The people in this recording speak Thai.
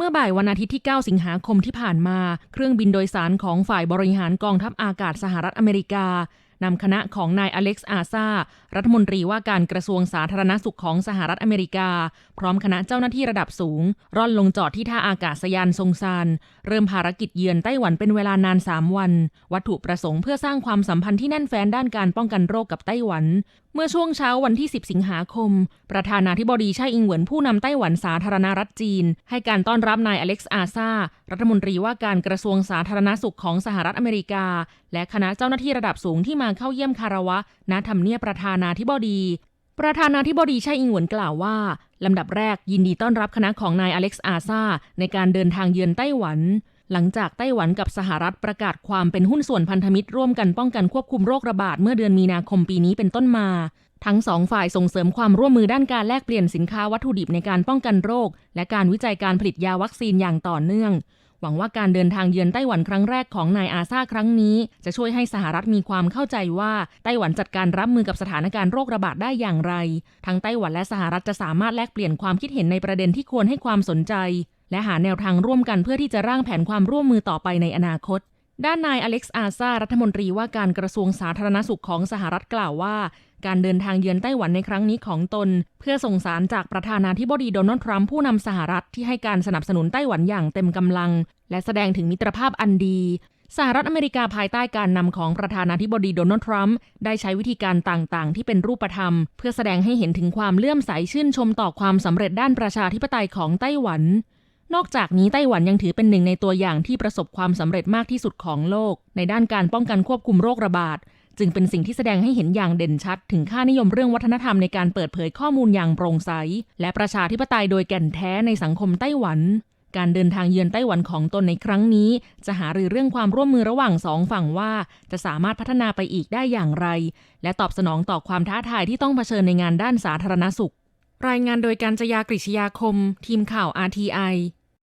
เมื่อบ่ายวันอาทิตย์ที่ 9 สิงหาคมที่ผ่านมา เครื่องบินโดยสารของฝ่ายบริหารกองทัพอากาศสหรัฐอเมริกา นำคณะของนายอเล็กซ์อาซารัฐมนตรีว่าการกระทรวงสาธารณสุขของสหรัฐอเมริกา พร้อมคณะเจ้าหน้าที่ระดับสูง ร่อนลงจอดที่ท่าอากาศยานซงซานเริ่มภารกิจเยือนไต้หวันเป็นเวลานาน 3 วัน วัตถุประสงค์เพื่อสร้างความสัมพันธ์ที่แน่นแฟ้นด้านการป้องกันโรคกับไต้หวัน เมื่อช่วงเช้าวันที่ 10 สิงหาคม ประธานาธิบดีไช่อิงเหวินผู้นำไต้หวันสาธารณรัฐจีน ให้การต้อนรับนายอเล็กซ์อาซารัฐมนตรีว่าการกระทรวงสาธารณสุขของสหรัฐอเมริกา และคณะเจ้าหน้าที่ระดับสูงที่มาเข้าเยี่ยมคารวะณทำเนียบประธานาธิบดี ประธานาธิบดีไช่อิงหวนกล่าวว่า ลำดับแรกยินดีต้อนรับคณะของนายอเล็กซ์อาซาในการเดินทางเยือนไต้หวัน หลังจากไต้หวันกับสหรัฐประกาศความเป็นหุ้นส่วนพันธมิตรร่วมกันป้องกันควบคุมโรคระบาดเมื่อเดือนมีนาคมปีนี้เป็นต้นมาทั้งสองฝ่ายส่งเสริมความร่วมมือด้านการแลกเปลี่ยนสินค้าวัตถุดิบในการป้องกันโรค และการวิจัยการผลิตยาวัคซีนอย่างต่อเนื่อง หวังว่าการเดินทางเยือนไต้หวันครั้งแรกของนายอาซาครั้งนี้ จะช่วยให้สหรัฐมีความเข้าใจว่าไต้หวันจัดการรับมือกับสถานการณ์โรคระบาดได้อย่างไร ทั้งไต้หวันและสหรัฐจะสามารถแลกเปลี่ยนความคิดเห็นในประเด็นที่ควรให้ความสนใจ และหาแนวทางร่วมกันเพื่อที่จะร่างแผนความร่วมมือต่อไปในอนาคตด้านนายอเล็กซ์อาซารัฐมนตรีว่าการกระทรวงสาธารณสุขของสหรัฐกล่าวว่า การเดินทางเยือนไต้หวันในครั้งนี้ของตน เพื่อส่งสารจากประธานาธิบดีโดนัลด์ทรัมป์ผู้นำสหรัฐที่ให้การสนับสนุนไต้หวันอย่างเต็มกำลัง และแสดงถึงมิตรภาพอันดี สหรัฐอเมริกาภายใต้การนำของประธานาธิบดีโดนัลด์ทรัมป์ได้ใช้วิธีการต่างๆ ที่เป็นรูปธรรม เพื่อแสดงให้เห็นถึงความเลื่อมใสชื่นชมต่อความสำเร็จด้านประชาธิปไตยของไต้หวัน นอกจากนี้ไต้หวันยังถือเป็นหนึ่งในตัวอย่างที่ประสบความสำเร็จมากที่สุดของโลก ในด้านการป้องกันควบคุมโรคระบาดจึงเป็นสิ่งที่แสดงให้เห็นอย่างเด่นชัด ถึงค่านิยมเรื่องวัฒนธรรมในการเปิดเผยข้อมูลอย่างโปร่งใส และประชาธิปไตยโดยแก่นแท้ในสังคมไต้หวัน การเดินทางเยือนไต้หวันของตนในครั้งนี้ จะหารือเรื่องความร่วมมือระหว่างสองฝั่งว่า จะสามารถพัฒนาไปอีกได้อย่างไร และตอบสนองต่อความท้าทายที่ต้องเผชิญในงานด้านสาธารณสุข รายงานโดยการจยากริชยาคม ทีมข่าว RTI